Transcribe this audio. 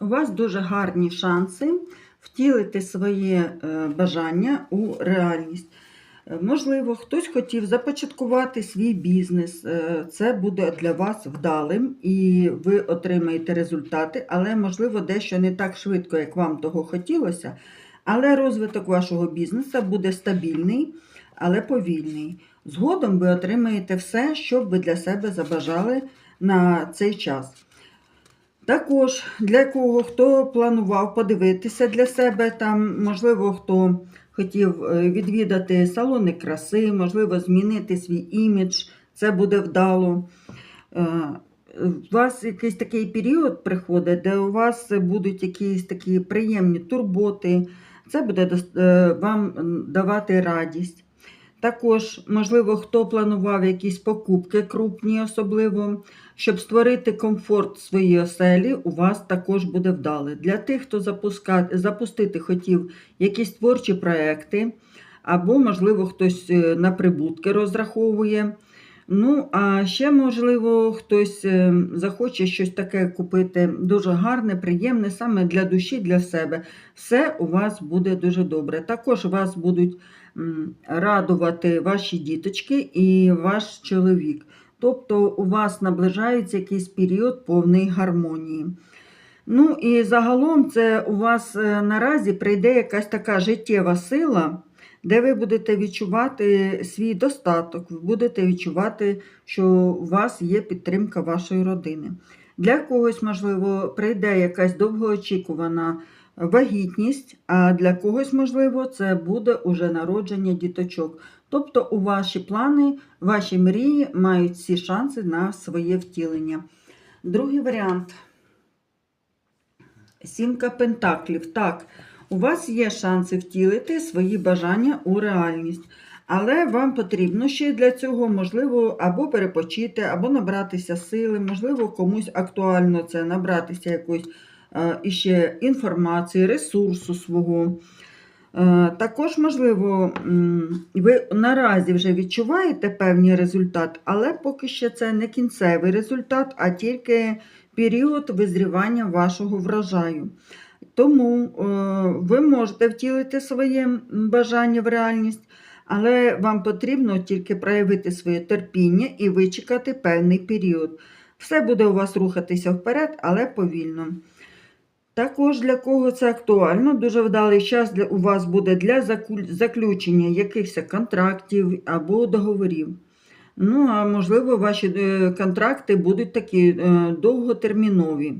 у вас дуже гарні шанси втілити своє е, бажання у реальність. Е, Можливо, хтось хотів започаткувати свій бізнес. Е, Це буде для вас вдалим і ви отримаєте результати, але, можливо, дещо не так швидко, як вам того хотілося. Але розвиток вашого бізнесу буде стабільний, але повільний. Згодом ви отримаєте все, що б ви для себе забажали на цей час. Також для кого хто планував подивитися для себе, там, можливо, хто хотів е, відвідати салони краси, можливо, змінити свій імідж, це буде вдало. Е, У вас якийсь такий період приходить, де у вас будуть якісь такі приємні турботи, це буде е, вам давати радість. Також, можливо, хто планував якісь покупки крупні, особливо, щоб створити комфорт своїй оселі, у вас також буде вдале. Для тих, хто запуска... запустити хотів якісь творчі проекти, або, можливо, хтось е, на прибутки розраховує. Ну, а ще, можливо, хтось е, захоче щось таке купити дуже гарне, приємне, саме для душі, для себе. Все у вас буде дуже добре. Також вас будуть радувати ваші діточки і ваш чоловік. Тобто у вас наближається якийсь період повної гармонії. Ну і загалом це у вас е, наразі прийде якась така життєва сила, де ви будете відчувати свій достаток, ви будете відчувати, що у вас є підтримка вашої родини. Для когось, можливо, прийде якась довгоочікувана вагітність, а для когось, можливо, це буде уже народження діточок. Тобто у ваші плани, ваші мрії мають всі шанси на своє втілення. Другий варіант. Сімка пентаклів. Так, у вас є шанси втілити свої бажання у реальність. Але вам потрібно ще для цього, можливо, або перепочити, або набратися сили, можливо, комусь актуально це набратися якоїсь е, іще інформації, ресурсу свого. Е, Також, можливо, ви наразі вже відчуваєте певний результат, але поки що це не кінцевий результат, а тільки період визрівання вашого врожаю. Тому е, ви можете втілити своє бажання в реальність, але вам потрібно тільки проявити своє терпіння і вичекати певний період. Все буде у вас рухатися вперед, але повільно. Також для кого це актуально, дуже вдалий час для, у вас буде для заключення якихось контрактів або договорів. Ну, а можливо, ваші е, контракти будуть такі е, довготермінові.